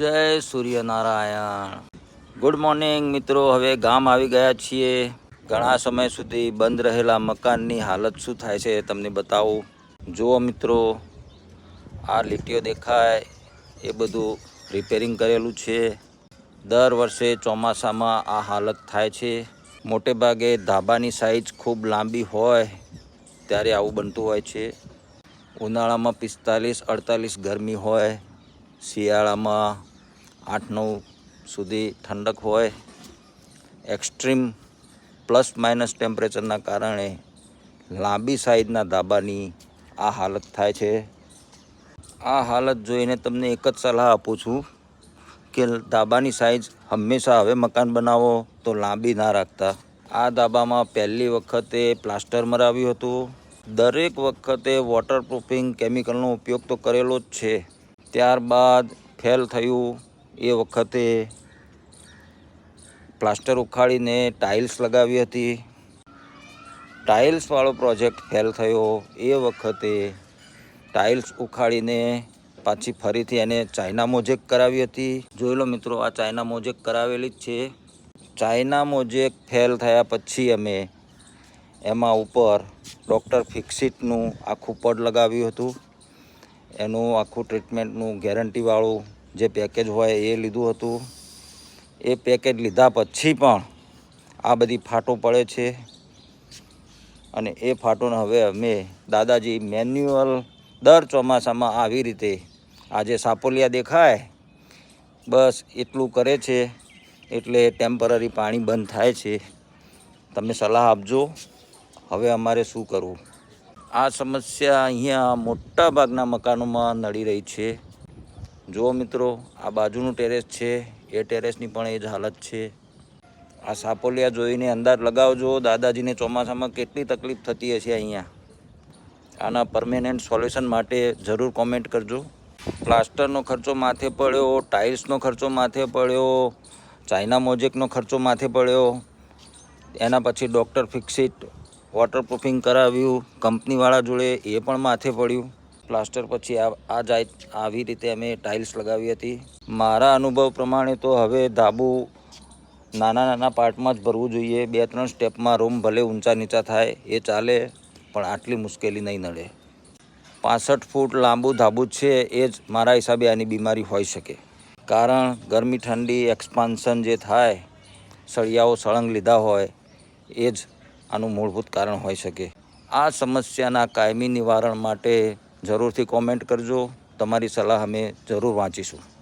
જય Suryanarayan. Good morning મિત્રો, હવે ગામ આવી ગયા છીએ. ઘણા સમય સુધી બંધ રહેલા મકાનની હાલત શું થાય છે તમને બતાવું. જુઓ મિત્રો, આ લીટીઓ દેખાય, એ બધું રિપેરિંગ કરેલું છે. દર વર્ષે ચોમાસામાં આ હાલત થાય છે. મોટે ભાગે ધાબાની સાઈઝ ખૂબ લાંબી હોય, ત્યારે આવું બનતું હોય છે. ઉનાળામાં પિસ્તાલીસ અડતાલીસ ગરમી હોય, શિયાળામાં આઠ નવ સુધી ઠંડક હોય, એક્સ્ટ્રીમ પ્લસ માઇનસ ટેમ્પરેચરના કારણે લાંબી સાઈઝના ધાબાની આ હાલત થાય છે. આ હાલત જોઈને તમને એક જ સલાહ આપું છું કે ધાબાની સાઈઝ હંમેશા હવે મકાન બનાવો તો લાંબી ના રાખતા. આ ધાબામાં પહેલી વખતે પ્લાસ્ટર મરાવ્યું હતું. દરેક વખતે વોટરપ્રૂફિંગ કેમિકલનો ઉપયોગ તો કરેલો જ છે. ત્યારબાદ ફેલ થયું. એ વખતે પ્લાસ્ટર ઉખાડીને ટાઇલ્સ લગાવી હતી. ટાઇલ્સવાળો પ્રોજેક્ટ ફેલ થયો. એ વખતે ટાઇલ્સ ઉખાડીને પાછી ફરીથી એને ચાઇના મોજેક કરાવી હતી. જોઈ લો મિત્રો, આ ચાઇના મોજેક કરાવેલી જ છે. ચાઇના મોજેક ફેલ થયા પછી અમે એમાં ઉપર ડૉક્ટર ફિક્સિટનું આખું પડ લગાવ્યું હતું. એનું આખું ટ્રીટમેન્ટનું ગેરંટીવાળું જે પેકેજ હોય એ લીધું હતું. એ પેકેજ લીધા પછી પણ આ બધી ફાટો પડે છે. અને એ ફાટોને હવે અમે દાદાજી મેન્યુઅલ દર ચોમાસામાં આવી રીતે આજે સાપોલિયા દેખાય. બસ એટલું કરે છે. એટલે ટેમ્પરરી પાણી બંધ થાય છે. તમે સલાહ આપજો. હવે અમારે શું કરવું? આ સમસ્યા અહીંયા મોટા ભાગના મકાનોમાં નડી રહી છે. જુઓ મિત્રો, આ બાજુનું ટેરેસ છે. એ ટેરેસની પણ એ જ હાલત છે. આ સાપોલિયા જોઈને અંદાજ લગાવજો, દાદાજીને ચોમાસામાં કેટલી તકલીફ થતી હશે અહીંયા. આના પરમેનન્ટ સોલ્યુશન માટે જરૂર કોમેન્ટ કરજો. પ્લાસ્ટરનો ખર્ચો માથે પડ્યો ટાઇલ્સનો ખર્ચો માથે પડ્યો ચાઇના મોજેકનો ખર્ચો માથે પડ્યો. એના પછી ડૉક્ટર ફિક્સિટ વોટરપ્રૂફિંગ કરાવ્યું કંપનીવાળા જોડે એ પણ માથે પડ્યું. પ્લાસ્ટર પછી આ જાય આવી રીતે અમે ટાઇલ્સ લગાવી હતી. મારા અનુભવ પ્રમાણે તો હવે ધાબુ નાના નાના પાર્ટમાં જ ભરવું જોઈએ. બે ત્રણ સ્ટેપમાં રૂમ ભલે ઊંચા નીચા થાય, એ ચાલે, પણ આટલી મુશ્કેલી નહીં નડે. પાસઠ ફૂટ લાંબુ ધાબુ છે, એ જ મારા હિસાબે આની બીમારી હોઈ શકે. કારણ ગરમી, ઠંડી એક્સપાન્શન જે થાય, સળિયાઓ સળંગ લીધા હોય, એ જ આનું મૂળભૂત કારણ હોઈ શકે. આ સમસ્યાના કાયમી નિવારણ માટે જરૂરથી કોમેન્ટ કરજો. તમારી સલાહ અમે જરૂર વાંચીશું.